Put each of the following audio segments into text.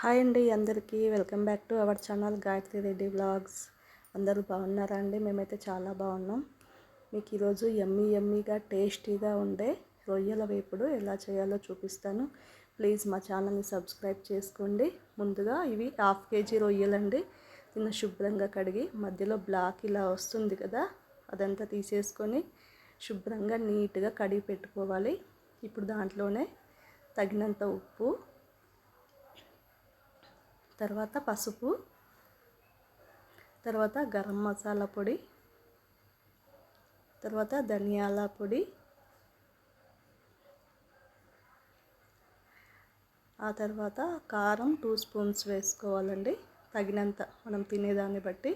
Hi అండి అందరికీ. Welcome back to our channel Gayathri Reddy vlogs. అందరూ బాగున్నారా అండి? మేమైతే చాలా బాగున్నాం. మీకు ఈరోజు ఎమ్మీ ఎమ్మీగా టేస్టీగా ఉండే రొయ్యల వేపుడు ఎలా చేయాలో చూపిస్తాను. ప్లీజ్ మా ఛానల్ని సబ్స్క్రైబ్ చేసుకోండి. ముందుగా ఇవి హాఫ్ కేజీ రొయ్యలండి. నిన్న శుభ్రంగా కడిగి మధ్యలో బ్లాక్ ఇలా వస్తుంది కదా అదంతా తీసేసుకొని శుభ్రంగా నీట్గా కడిగి పెట్టుకోవాలి. ఇప్పుడు దాంట్లోనే తగినంత ఉప్పు తర్వాత పసుపు తర్వాత గరం మసాలా పొడి తర్వాత ధనియాల పొడి. ఆ తర్వాత కారం టూ స్పూన్స్ వేసుకోవాలండి తగినంత మనం తినేదాన్ని బట్టి.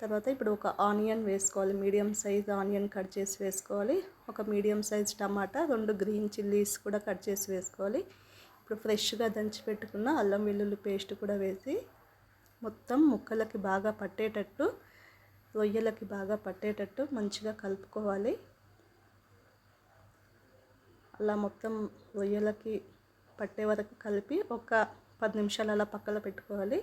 తర్వాత ఇప్పుడు ఒక ఆనియన్ వేసుకోవాలి మీడియం సైజ్ ఆనియన్ కట్ చేసి వేసుకోవాలి. ఒక మీడియం సైజ్ టమాటా రెండు గ్రీన్ చిల్లీస్ కూడా కట్ చేసి వేసుకోవాలి. ఇప్పుడు ఫ్రెష్గా దంచి పెట్టుకున్న అల్లం వెల్లుల్లి పేస్ట్ కూడా వేసి మొత్తం ముక్కలకి బాగా పట్టేటట్టు రొయ్యలకి బాగా పట్టేటట్టు మంచిగా కలుపుకోవాలి. అలా మొత్తం రొయ్యలకి పట్టే వరకు కలిపి ఒక పది నిమిషాలు అలా పక్కన పెట్టుకోవాలి.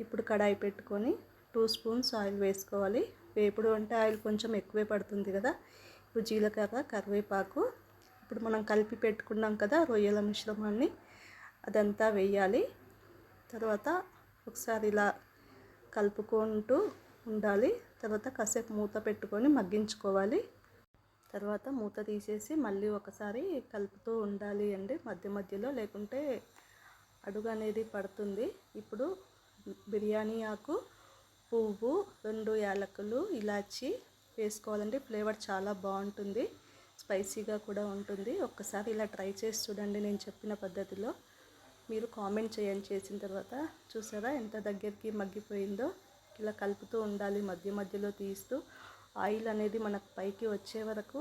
ఇప్పుడు కడాయి పెట్టుకొని టూ స్పూన్స్ ఆయిల్ వేసుకోవాలి. వేపుడు అంటే ఆయిల్ కొంచెం ఎక్కువే పడుతుంది కదా. ఇప్పుడు జీలకర్ర కరివేపాకు ఇప్పుడు మనం కలిపి పెట్టుకున్నాం కదా రొయ్యల మిశ్రమాన్ని అదంతా వేయాలి. తర్వాత ఒకసారి ఇలా కలుపుకుంటూ ఉండాలి. తర్వాత కాసేపు మూత పెట్టుకొని మగ్గించుకోవాలి. తర్వాత మూత తీసేసి మళ్ళీ ఒకసారి కలుపుతూ ఉండాలి అండి. మధ్య మధ్యలో లేకుంటే అడుగు అనేది పడుతుంది. ఇప్పుడు బిర్యానీ ఆకు పువ్వు రెండు యాలకులు ఇలాచి వేసుకోవాలండి. ఫ్లేవర్ చాలా బాగుంటుంది. స్పైసీగా కూడా ఉంటుంది. ఒక్కసారి ఇలా ట్రై చేసి చూడండి నేను చెప్పిన పద్ధతిలో. మీరు కామెంట్ చేయండి. చేసిన తర్వాత చూసారా ఎంత దగ్గరికి మగ్గిపోయిందో. ఇలా కలుపుతూ ఉండాలి. మధ్య మధ్యలో తీస్తూ ఆయిల్ అనేది మనకు పైకి వచ్చే వరకు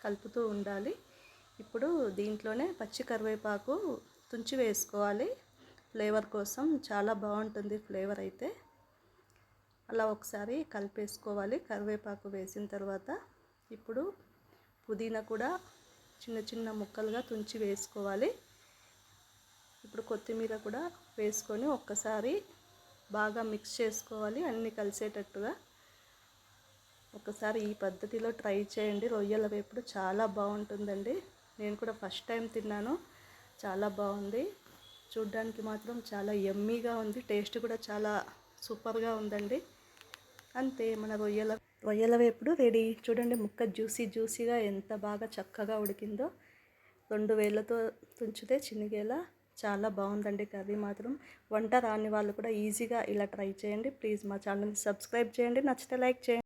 కలుపుతూ ఉండాలి. ఇప్పుడు దీంట్లోనే పచ్చి కరివేపాకు తుంచి వేసుకోవాలి. ఫ్లేవర్ కోసం చాలా బాగుంటుంది ఫ్లేవర్ అయితే. అలా ఒకసారి కలిపేసుకోవాలి. కరివేపాకు వేసిన తర్వాత ఇప్పుడు పుదీనా కూడా చిన్న చిన్న ముక్కలుగా తుంచి వేసుకోవాలి. ఇప్పుడు కొత్తిమీర కూడా వేసుకొని ఒక్కసారి బాగా మిక్స్ చేసుకోవాలి అన్నీ కలిసేటట్టుగా. ఒకసారి ఈ పద్ధతిలో ట్రై చేయండి. రొయ్యల వేపుడు చాలా బాగుంటుందండి. నేను కూడా ఫస్ట్ టైం తిన్నాను. చాలా బాగుంది. చూడ్డానికి మాత్రం చాలా ఎమ్మీగా ఉంది. టేస్ట్ కూడా చాలా సూపర్గా ఉందండి. అంతే మన రొయ్యల రొయ్యల వేపుడు రెడీ. చూడండి ముక్క జ్యూసీ జ్యూసీగా ఎంత బాగా చక్కగా ఉడికిందో. రెండు వేళ్ళతో తుంచితే చినిగేలా చాలా బాగుందండి కర్రీ మాత్రం. వంట రాని వాళ్ళు కూడా ఈజీగా ఇలా ట్రై చేయండి. ప్లీజ్ మా ఛానల్ని సబ్స్క్రైబ్ చేయండి. నచ్చితే లైక్ చేయండి.